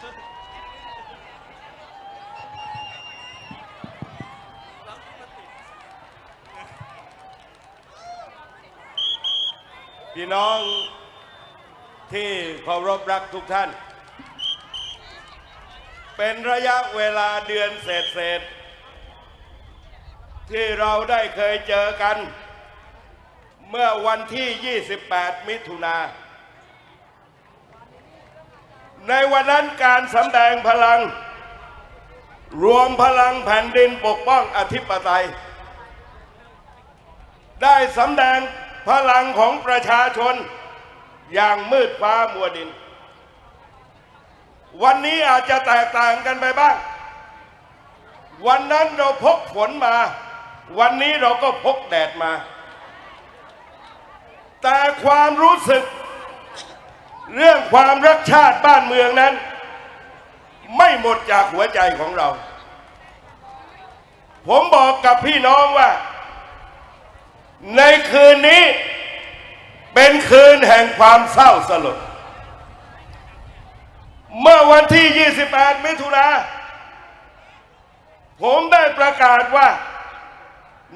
พี่น้องที่เคารพรักทุกท่าน เป็นระยะเวลาเดือนเศษๆที่เราได้เคยเจอกัน เมื่อวันที่ 28 มิถุนา ในวันนั้นการสำแดงพลัง รวมพลังแผ่นดินปกป้องอธิปไตย ได้สำแดงพลังของประชาชนอย่างมืดฟ้ามัวดิน วันนี้อาจจะแตกต่างกันไปบ้าง วันนั้นเราพกฝนมา วันนี้เราก็พกแดดมา แต่ความรู้สึก เรื่องความรักชาติบ้านเมืองนั้น ไม่หมดจากหัวใจของเรา ผมบอกกับพี่น้องว่า ในคืนนี้เป็นคืนแห่งความเศร้าสลด เมื่อวันที่ 28 มิถุนาผมได้ประกาศว่า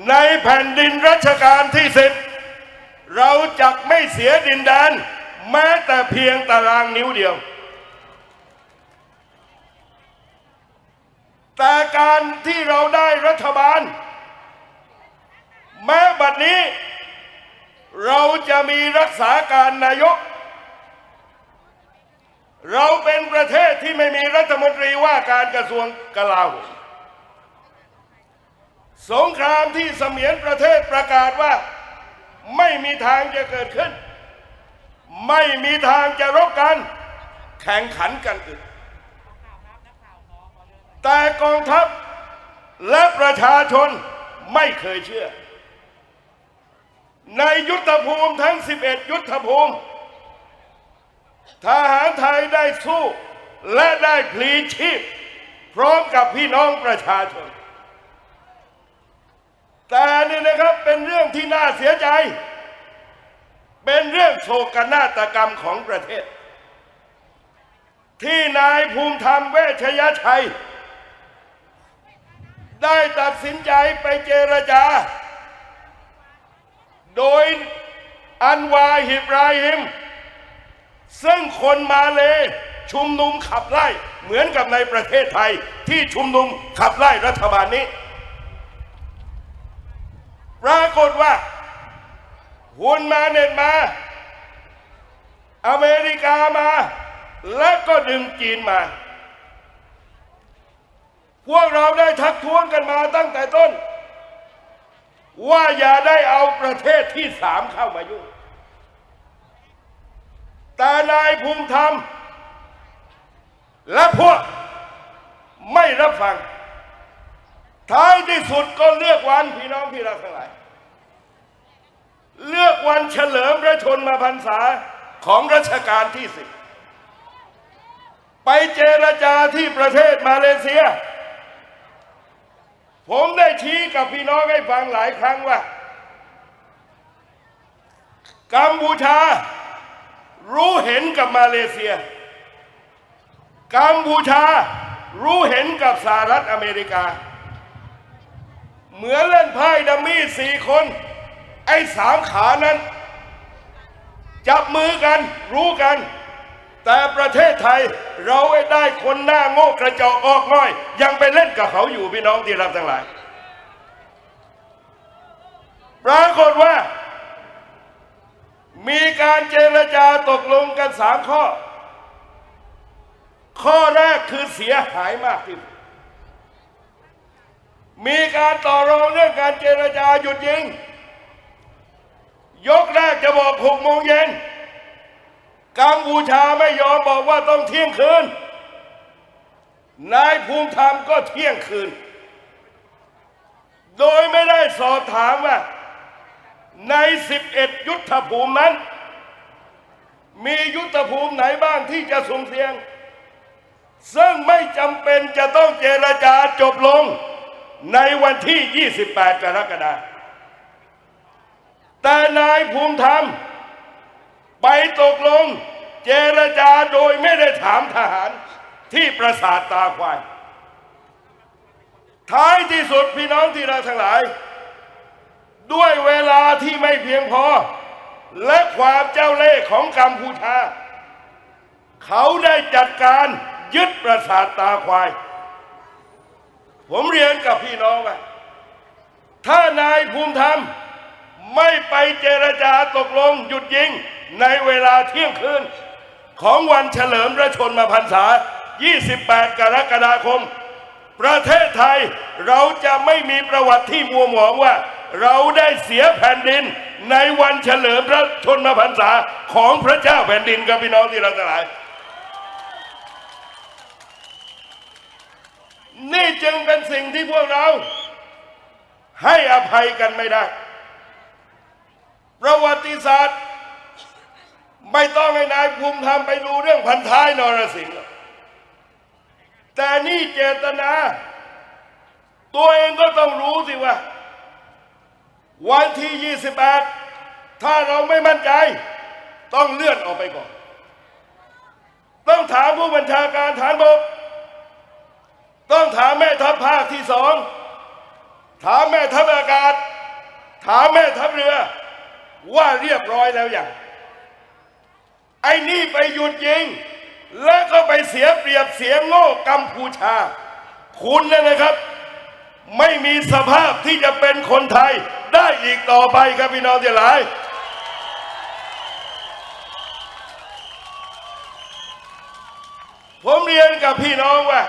ในแผ่นดินรัชกาลที่สิบเราจะไม่เสียดินแดน แม้แต่เพียงตารางนิ้วเดียว แต่การที่เราได้รัฐบาล แม้บัดนี้ เราจะมีรักษาการนายก เราเป็นประเทศที่ไม่มีรัฐมนตรีว่าการกระทรวงกลาโหมสงครามที่เสมียนประเทศประกาศว่า ไม่มีทางจะเกิดขึ้น ไม่มีทางจะรบกัน แข่งขันกันอึดแต่กองทัพและประชาชนไม่เคยเชื่อ ในยุทธภูมิทั้ง 11 ยุทธภูมิ ทหารไทยได้สู้ และได้พลีชีพ พร้อมกับพี่น้องประชาชน แต่นี่นะครับเป็นเรื่องที่น่าเสียใจ เป็นเรื่องโศกนาฏกรรมของประเทศ ที่นายภูมิธรรมเวชยชัย ได้ตัดสินใจไปเจรจา โดยอันวาฮิบราฮิม ซึ่งคนมาเลชุมนุมขับไล่เหมือนกับในประเทศไทยที่ชุมนุมขับไล่รัฐบาลนี้ ปรากฏว่า หุ่นมาเน็ตมา อเมริกามา และก็ดึงจีนมา พวกเราได้ทักท้วงกันมาตั้งแต่ต้น ว่าอย่าได้เอาประเทศที่สามเข้ามายุ่ง แต่นายภูมิธรรม และพวกไม่รับฟัง ท้ายที่สุดก็เลือกวันพี่น้องพี่รักทั้งหลาย เลือกวันเฉลิมพระชนมาพรรษาของรัชกาลที่สิบไปเจรจาที่ประเทศมาเลเซีย ผมได้ชี้กับพี่น้องให้ฟังหลายครั้งว่า กัมพูชา รู้เห็นกับมาเลเซีย กัมพูชารู้เห็นกับสหรัฐอเมริกา เหมือนเล่นไพ่ดัมมี่สี่คน ไอ้สามขานั้น จับมือกันรู้กัน แต่ประเทศไทยเราไอ้ได้คนหน้าโง่กระจอกออกง่อย ยังไปเล่นกับเขาอยู่พี่น้องที่รักทั้งหลาย ปรากฏว่า มีการเจรจาตกลงกันสามข้อ ข้อแรกคือเสียหายมากที่สุดมีการต่อรองเรื่องการเจรจาหยุดยิง ยกแรกจะบอกหกโมงเย็นกัมพูชาไม่ยอมบอกว่าต้องเที่ยงคืน นายภูมิธรรมก็เที่ยงคืน โดยไม่ได้สอบถามว่า ใน 11 ยุทธภูมินั้น มียุทธภูมิไหนบ้างที่จะสุ่มเสี่ยง ซึ่งไม่จำเป็นจะต้องเจรจาจบลงในวันที่ 28 กรกฎาคม แต่นายภูมิธรรม ไปตกลง เจรจาโดยไม่ได้ถามทหารที่ประสาทตาควายท้ายที่สุดพี่น้องที่เราทั้งหลาย ด้วยเวลาที่ไม่เพียงพอ และความเจ้าเล่ห์ของกัมพูชา เขาได้จัดการยึดประสาทตาควาย ผมเรียนกับพี่น้องว่าถ้านายภูมิธรรม ไม่ไปเจรจาตกลงหยุดยิงในเวลาเที่ยงคืน ของวันเฉลิมพระชนมพรรษา 28 กรกฎาคม ประเทศไทยเราจะไม่มีประวัติที่มัวหมองว่า เราได้เสียแผ่นดินในวันเฉลิมพระชนมพรรษาของพระเจ้าแผ่นดินกับพี่น้องที่เราทั้งหลาย นี่จึงเป็นสิ่งที่พวกเรา ให้อภัยกันไม่ได้ ประวัติศาสตร์ ไม่ต้องให้นายภูมิธรรมไปดูเรื่องพันท้ายนรสิงห์แต่นี่เจตนา ตัวเองก็ต้องรู้สิว่า วันที่ 28 ถ้าเราไม่มั่นใจ ต้องเลื่อนออกไปก่อน ต้องถามผู้บัญชาการฐานบกต้องถามแม่ทัพภาคที่สอง ถามแม่ทัพอากาศ ถามแม่ทัพเรือ ว่าเรียบร้อยแล้วอย่างไอ้นี่ไปหยุดยิง แล้วก็ไปเสียเปรียบเสียโง่กัมพูชา คุณเนยนะครับ ไม่มีสภาพที่จะเป็นคนไทยได้อีกต่อไปครับพี่น้องที่หลายผมเรียนกับพี่น้องว่า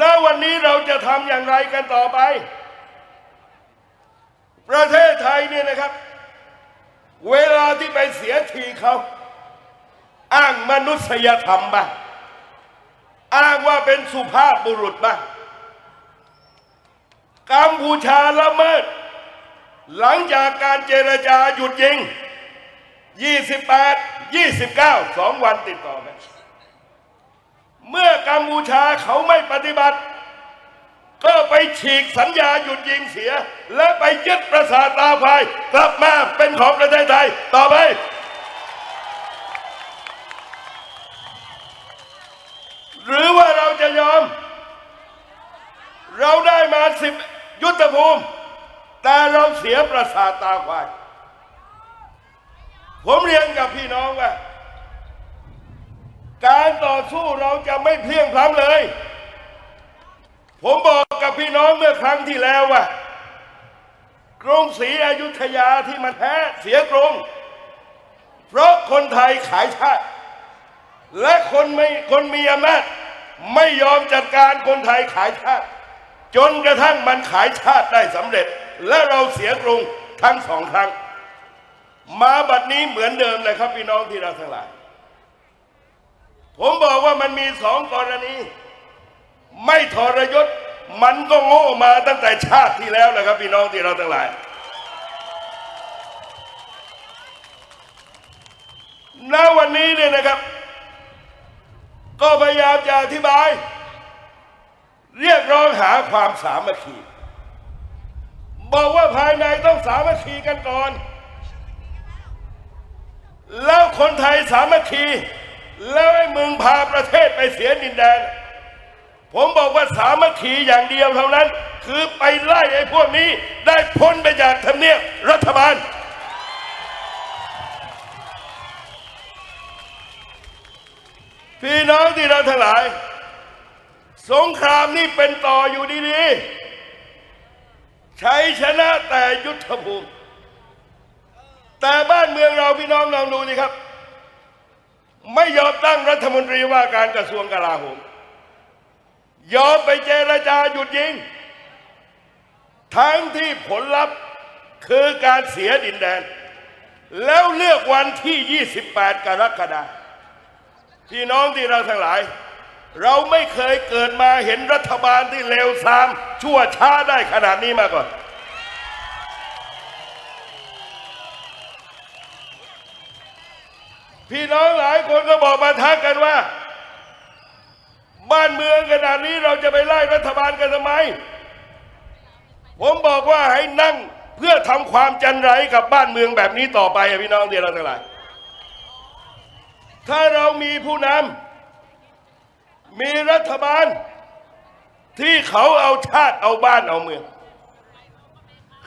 ณวันนี้เราจะทำอย่างไรกันต่อไป เนี่ยนะครับ เวลาที่ไปเสียทีเขาอ้างมนุษยธรรมบ้างอ้างว่าเป็นสุภาพบุรุษบ้างกัมพูชาละเมิด หลังจากการเจรจาหยุดยิง 28 29 สองวันติดต่อกันเมื่อกัมพูชาเขาไม่ปฏิบัติ ก็ไปฉีกสัญญาหยุดยิงเสีย และไปยึดประสาทตาไฟกลับมาเป็นของประเทศไทยต่อไป หรือว่าเราจะยอม เราได้มาสิบยุทธภูมิ แต่เราเสียประสาทตาควายผมเรียนกับพี่น้องว่า การต่อสู้เราจะไม่เพียงพล้ำเลย ผมบอก พี่น้องเมื่อครั้งที่แล้วว่ากรุงศรีอยุธยาที่มันแพ้เสียกรุง เพราะคนไทยขายชาติ และคนไม่คนมีอำนาจไม่ยอมจัดการคนไทยขายชาติ จนกระทั่งมันขายชาติได้สำเร็จ และเราเสียกรุงทั้งสองครั้ง มาบัดนี้เหมือนเดิมเลยครับพี่น้องที่เราทั้งหลายผมบอกว่ามันมีสองกรณี ไม่ทรยศ มันก็โง่มาตั้งแต่ชาติที่แล้วนะครับ พี่น้องที่เราทั้งหลาย ณ วันนี้เนี่ยนะครับ ก็พยายามจะอธิบาย เรียกร้องหาความสามัคคี บอกว่าภายในต้องสามัคคีกันก่อน แล้วคนไทยสามัคคี แล้วไอ้มึงพาประเทศไปเสียดินแดน ผมบอกว่าสามัคคีอย่างเดียวเท่านั้น คือไปไล่ไอ้พวกนี้ได้พ้นไปจากทำเนียบรัฐบาล พี่น้องที่เราทั้งหลาย สงครามนี่เป็นต่ออยู่ดีๆใช้ชนะแต่ยุทธภูมิ แต่บ้านเมืองเราพี่น้องลองดูสิครับ ไม่ยอมตั้งรัฐมนตรีว่าการกระทรวงกลาโหม ยอมไปเจรจาหยุดยิง ทั้งที่ผลลัพธ์คือการเสียดินแดน แล้วเลือกวันที่ 28 กรกฎาคมพี่น้องที่เราทั้งหลาย เราไม่เคยเกิดมาเห็นรัฐบาลที่เลวทราม ชั่วช้าได้ขนาดนี้มาก่อนพี่น้องหลายคนก็บอกมาทักกันว่า บ้านเมืองขนาดนี้เราจะไปไล่รัฐบาลกันทำไม ผมบอกว่าให้นั่งเพื่อทำความจันไรกับบ้านเมืองแบบนี้ต่อไปพี่น้องที่เราทั้งหลาย ถ้าเรามีผู้นำมีรัฐบาล ที่เขาเอาชาติเอาบ้านเอาเมือง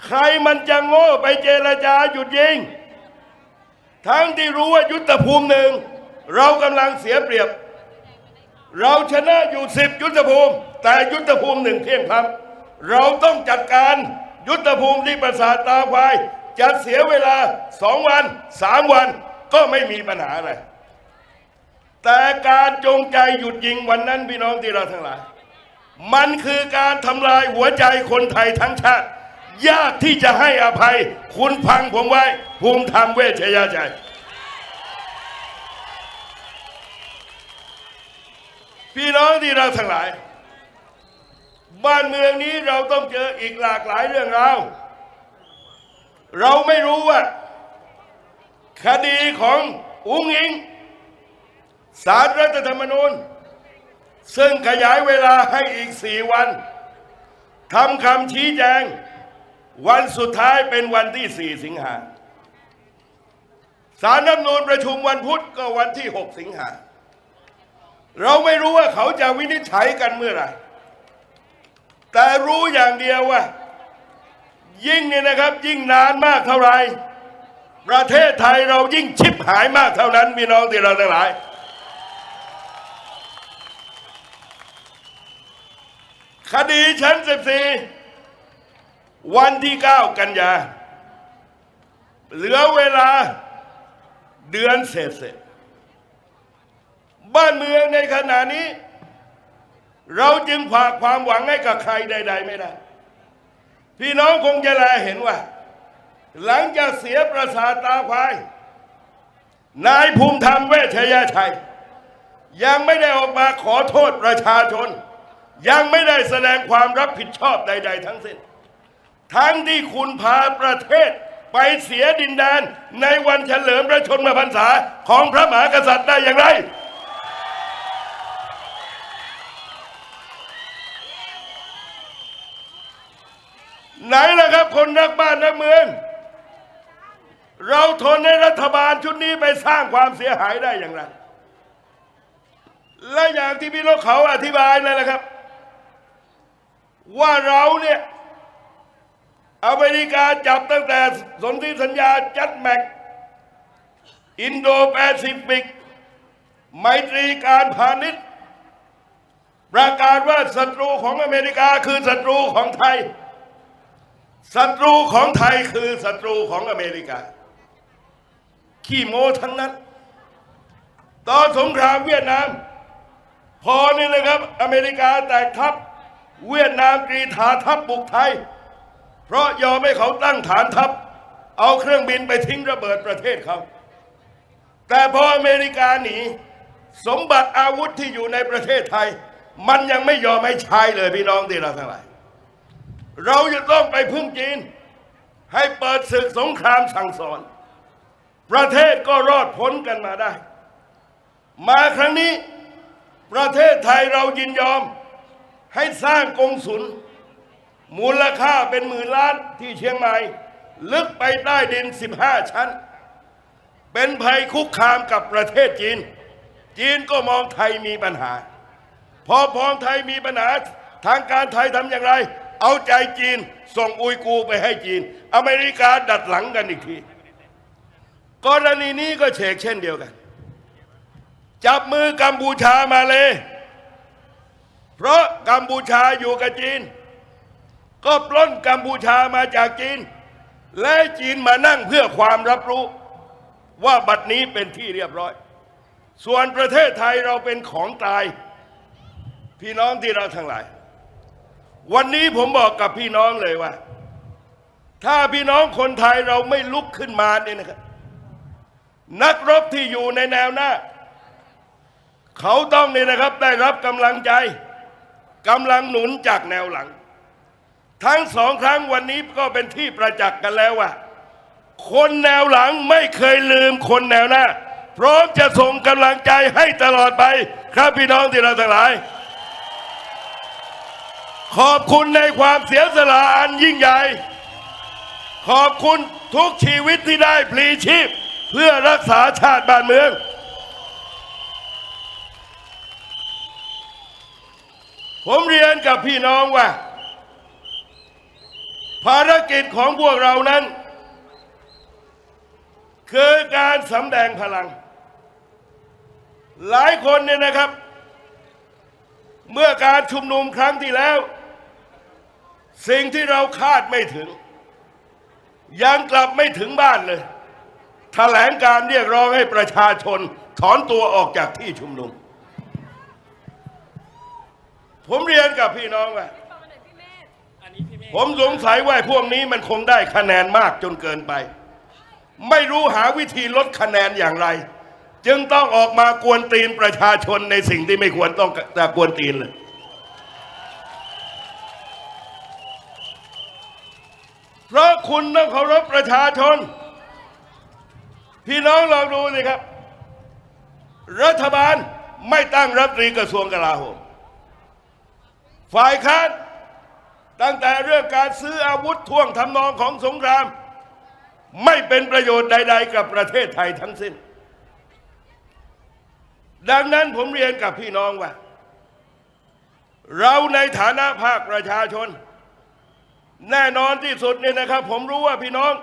ใครมันจะโง่ไปเจรจาหยุดยิง ทั้งที่รู้ว่ายุทธภูมิหนึ่ง เรากำลังเสียเปรียบ เราชนะอยู่สิบยุทธภูมิ แต่ยุทธภูมิหนึ่งเพียงพำเราต้องจัดการยุทธภูมิที่ประสาทตาควายจะเสียเวลาสองวันสามวันก็ไม่มีปัญหาอะไร แต่การจงใจหยุดยิงวันนั้นพี่น้องที่เราทั้งหลาย มันคือการทำลายหัวใจคนไทยทั้งชาติ ยากที่จะให้อภัย คุณฟังผมไว้ ภูมิธรรมเวชยชัย พี่น้องที่เราทั้งหลาย บ้านเมืองนี้เราต้องเจออีกหลากหลายเรื่องราวเราไม่รู้ว่า คดีของอุ้งอิงสารรัฐธรรมนูญ ซึ่งขยายเวลาให้อีกสี่วันทำคำชี้แจง วันสุดท้ายเป็นวันที่สี่สิงหาสารรัฐธรรมนูญประชุมวันพุธก็วันที่หกสิงหา เราไม่รู้ว่าเขาจะวินิจฉัยกันเมื่อไหร่ แต่รู้อย่างเดียวว่า ยิ่งเนี่ยนะครับ ยิ่งนานมากเท่าไร ประเทศไทยเรายิ่งชิบหายมากเท่านั้นพี่น้องที่เราทั้งหลาย คดีชั้น 14 วันที่ 9 กันยา เหลือเวลาเดือนเศษเศษ บ้านเมืองในขณะนี้ เราจึงฝากความหวังให้กับใครใด ๆ ไม่ได้ พี่น้องคงจะแลเห็นว่า หลังจากเสียประสาทตาควาย นายภูมิธรรมเวชยชัย ยังไม่ได้ออกมาขอโทษประชาชน ยังไม่ได้แสดงความรับผิดชอบใด ๆ ทั้งสิ้น ทั้งที่คุณพาประเทศไปเสียดินแดนในวันเฉลิมพระชนมพรรษาของพระมหากษัตริย์ได้อย่างไร ไหนล่ะครับคนรักบ้านรักเมือง เราทนในรัฐบาลชุดนี้ไปสร้างความเสียหายได้อย่างไร และอย่างที่พี่นกเขาอธิบายนั่นแหละครับ ว่าเราเนี่ยอเมริกาจับตั้งแต่สนธิสัญญาจัดแม็กอินโดแปซิฟิก ไมตรีการพาณิชย์ ประกาศว่าศัตรูของอเมริกาคือศัตรูของไทย ศัตรูของไทยคือศัตรูของอเมริกา ขี้โม้ทั้งนั้น ตอนสงครามเวียดนาม พอนี่นะครับ อเมริกาแตกทัพ เวียดนามกรีธาทัพบุกไทย เพราะยอมให้เขาตั้งฐานทัพ เอาเครื่องบินไปทิ้งระเบิดประเทศเขา แต่พออเมริกาหนี สมบัติอาวุธที่อยู่ในประเทศไทย มันยังไม่ยอมให้ใช้เลยพี่น้องที่เราทั้งหลาย เราจะต้องไปพึ่งจีน ให้เปิดศึกสงครามสั่งสอน ประเทศก็รอดพ้นกันมาได้ มาครั้งนี้ ประเทศไทยเรายินยอม ให้สร้างกงสุลมูลค่าเป็นหมื่นล้านที่เชียงใหม่ ลึกไปใต้ดิน 15 ชั้น เป็นภัยคุกคามกับประเทศจีน จีนก็มองไทยมีปัญหา พอพองไทยมีปัญหาทางการไทยทำอย่างไร เอาใจจีน ส่งอุยกูไปให้จีน อเมริกาดัดหลังกันอีกที กรณีนี้ก็เฉกเช่นเดียวกัน จับมือกัมพูชามาเลย เพราะกัมพูชาอยู่กับจีน ก็ปล้นกัมพูชามาจากจีน และจีนมานั่งเพื่อความรับรู้ ว่าบัดนี้เป็นที่เรียบร้อย ส่วนประเทศไทยเราเป็นของตาย พี่น้องที่เราทั้งหลาย วันนี้ผมบอกกับพี่น้องเลยว่า ถ้าพี่น้องคนไทยเราไม่ลุกขึ้นมาเนี่ยนะครับนักรบที่อยู่ในแนวหน้า เขาต้องเนี่ยนะครับได้รับกำลังใจกำลังหนุนจากแนวหลัง ทั้งสองครั้งวันนี้ก็เป็นที่ประจักษ์กันแล้วว่า คนแนวหลังไม่เคยลืมคนแนวหน้า พร้อมจะส่งกำลังใจให้ตลอดไป ครับพี่น้องที่เราทั้งหลาย ขอบคุณในความเสียสละอันยิ่งใหญ่ ขอบคุณทุกชีวิตที่ได้พลีชีพ เพื่อรักษาชาติบ้านเมือง ผมเรียนกับพี่น้องว่า ภารกิจของพวกเรานั้น คือการสำแดงพลัง หลายคนเนี่ยนะครับ เมื่อการชุมนุมครั้งที่แล้ว สิ่งที่เราคาดไม่ถึง ยังกลับไม่ถึงบ้านเลย แถลงการเรียกร้องให้ประชาชนถอนตัวออกจากที่ชุมนุม ผมเรียนกับพี่น้องว่าอันนี้พี่เมฆผมสงสัยว่าพวกนี้มันคงได้คะแนนมากจนเกินไป ไม่รู้หาวิธีลดคะแนนอย่างไร จึงต้องออกมากวนตีนประชาชนในสิ่งที่ไม่ควรต้องจะกวนตีนเลย เพราะคุณต้องเคารพประชาชน พี่น้องลองดูสิครับ รัฐบาลไม่ตั้งรัฐมนตรีกระทรวงกลาโหมฝ่ายค้านตั้งแต่เรื่องการซื้ออาวุธท่วงทำนองของสงคราม ไม่เป็นประโยชน์ใด ๆ กับประเทศไทยทั้งสิ้น ดังนั้นผมเรียนกับพี่น้องว่า เราในฐานะภาคประชาชน แน่นอนที่สุดเนี่ยนะครับ ผมรู้ว่าพี่น้อง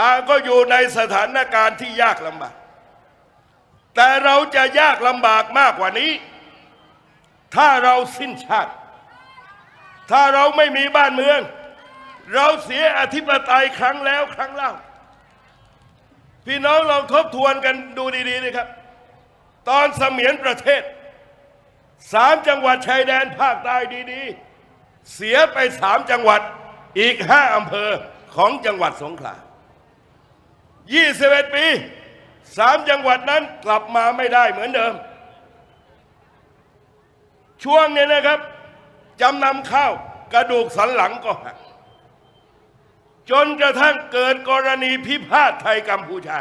ต่างก็อยู่ในสถานการณ์ที่ยากลำบาก แต่เราจะยากลำบากมากกว่านี้ ถ้าเราสิ้นชาติ ถ้าเราไม่มีบ้านเมือง เราเสียอธิปไตยครั้งแล้วครั้งเล่า พี่น้องลองทบทวนกันดูดีๆนะครับ ตอนเสมียนประเทศสามจังหวัดชายแดนภาคใต้ดี ๆ เสียไปสามจังหวัดอีกห้าอำเภอของจังหวัดสงขลา21 ปีสามจังหวัดนั้นกลับมาไม่ได้เหมือนเดิม ช่วงนี้นะครับจำนำข้าวกระดูกสันหลังก็หักจนกระทั่งเกิดกรณีพิพาทไทยกัมพูชา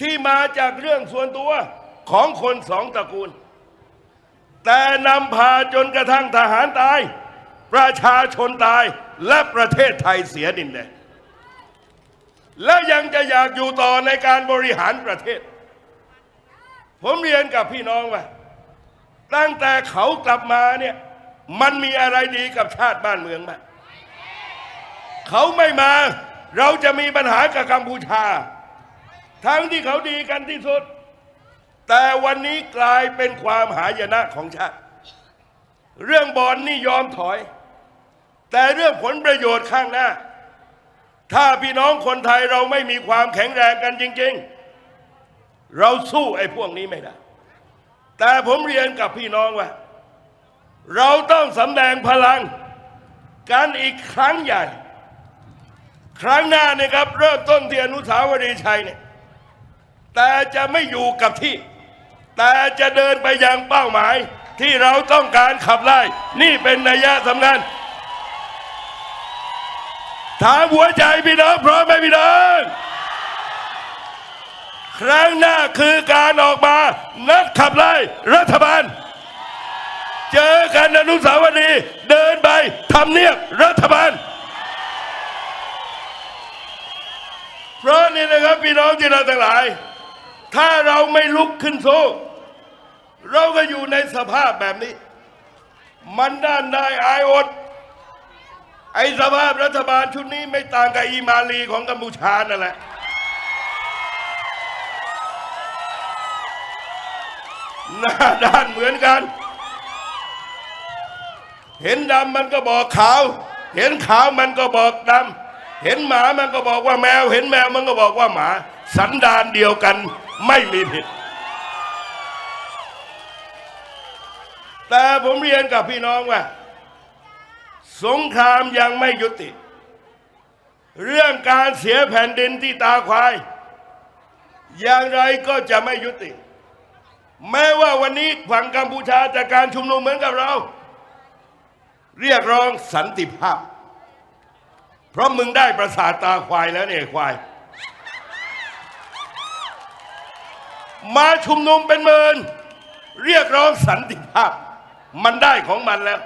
ที่มาจากเรื่องส่วนตัวของคนสองตระกูล แต่นำพาจนกระทั่งทหารตาย ประชาชนตายและประเทศไทยเสียดินแดนแล้วยังจะอยากอยู่ต่อในการบริหารประเทศ ผมเรียนกับพี่น้องว่า ตั้งแต่เขากลับมาเนี่ยมันมีอะไรดีกับชาติบ้านเมืองบ้างเขาไม่มา เราจะมีปัญหากับกัมพูชา ทั้งที่เขาดีกันที่สุด แต่วันนี้กลายเป็นความหายนะของชาติ เรื่องบอลนี่ยอมถอย แต่เรื่องผลประโยชน์ข้างหน้า ถ้าพี่น้องคนไทยเราไม่มีความแข็งแรงกันจริง ๆ เราสู้ไอ้พวกนี้ไม่ได้ แต่ผมเรียนกับพี่น้องว่า เราต้องสำแดงพลังกันอีกครั้งใหญ่ ครั้งหน้าเนี่ยครับ เริ่มต้นที่อนุสาวรีย์ชัยเนี่ยแต่จะไม่อยู่กับที่ แต่จะเดินไปยังเป้าหมายที่เราต้องการขับไล่ นี่เป็นนัยยะสำคัญ ถามหัวใจพี่น้องพร้อมไหมพี่น้องครั้งหน้าคือการออกมานัดขับไล่รัฐบาล เจอกันอนุสาวรีย์เดินไปทำเนียบรัฐบาล เพราะนี่นะครับพี่น้องที่เราทั้งหลาย ถ้าเราไม่ลุกขึ้นสู้เราก็อยู่ในสภาพแบบนี้ มันด้านได้อายอด ไอ้สภาพรัฐบาลชุดนี้ไม่ต่างกับอีมาลีของกัมพูชานั่นแหละ หน้าด้านเหมือนกัน เห็นดำมันก็บอกขาว เห็นขาวมันก็บอกดำ เห็นหมามันก็บอกว่าแมว เห็นแมวมันก็บอกว่าหมา สันดานเดียวกันไม่มีผิด แต่ผมเรียนกับพี่น้องว่า สงครามยังไม่ยุติ เรื่องการเสียแผ่นดินที่ตาควาย อย่างไรก็จะไม่ยุติ แม้ว่าวันนี้ฝั่งกัมพูชาจากการชุมนุมเหมือนกับเรา เรียกร้องสันติภาพ เพราะมึงได้ประสาทตาควายแล้วเนี่ยควาย มาชุมนุมเป็นหมื่นเรียกร้องสันติภาพ มันได้ของมันแล้ว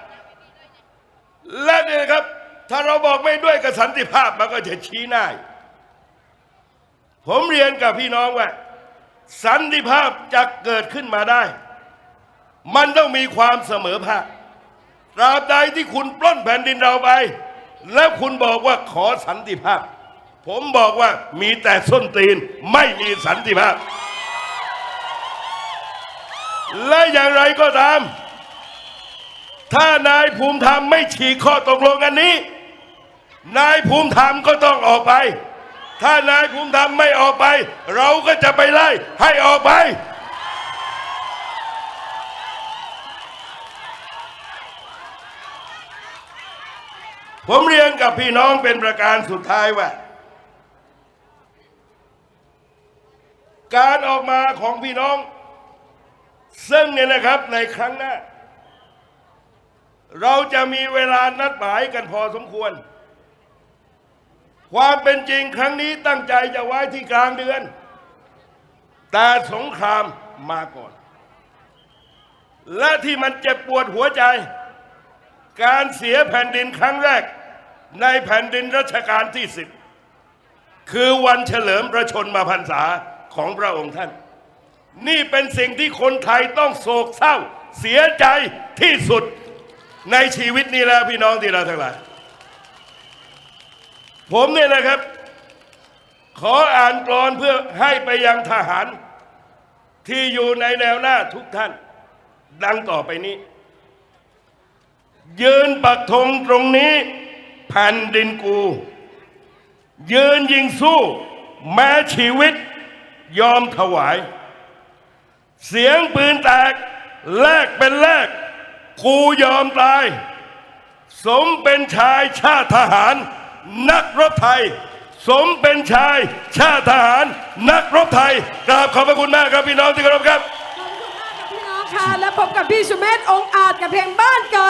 และเนี่ยนะครับ ถ้าเราบอกไม่ด้วยกับสันติภาพมันก็จะชี้หน้าผมเรียนกับพี่น้องว่า สันติภาพจะเกิดขึ้นมาได้ มันต้องมีความเสมอภาคตราบใดที่คุณปล้นแผ่นดินเราไป แล้วคุณบอกว่าขอสันติภาพ ผมบอกว่ามีแต่ส้นตีนไม่มีสันติภาพ และอย่างไรก็ตาม ถ้านายภูมิธรรมไม่ฉีกข้อตกลงอันนี้ นายภูมิธรรมก็ต้องออกไป ถ้านายภูมิธรรมไม่ออกไป เราก็จะไปไล่ให้ออกไป ผมเรียนกับพี่น้องเป็นประการสุดท้ายว่า การออกมาของพี่น้องซึ่งเนี่ยนะครับในครั้งหน้า เราจะมีเวลานัดหมายกันพอสมควร ความเป็นจริงครั้งนี้ตั้งใจจะไว้ที่กลางเดือน แต่สงครามมาก่อน และที่มันเจ็บปวดหัวใจ การเสียแผ่นดินครั้งแรก ในแผ่นดินรัชกาลที่สิบคือวันเฉลิมพระชนมาพรรษาของพระองค์ท่าน นี่เป็นสิ่งที่คนไทยต้องโศกเศร้าเสียใจที่สุด ในชีวิตนี้แล้วพี่น้องที่เราทั้งหลาย ผมเนี่ยนะครับ ขออ่านกรอนเพื่อให้ไปยังทหาร ที่อยู่ในแนวหน้าทุกท่าน ดังต่อไปนี้ ยืนปักธงตรงนี้แผ่นดินกู ยืนยิงสู้ แม้ชีวิตยอมถวาย เสียงปืนแตกแลกเป็นแลก กูยอมตาย สมเป็นชายชาติทหาร นักรบไทย สมเป็นชายชาติทหาร นักรบไทยกราบขอบพระคุณมากครับพี่น้องที่เคารพครับ ขอบคุณมากกับพี่น้องค่ะและพบกับพี่สุเมธองค์อาจกับเพลงบ้านเกิด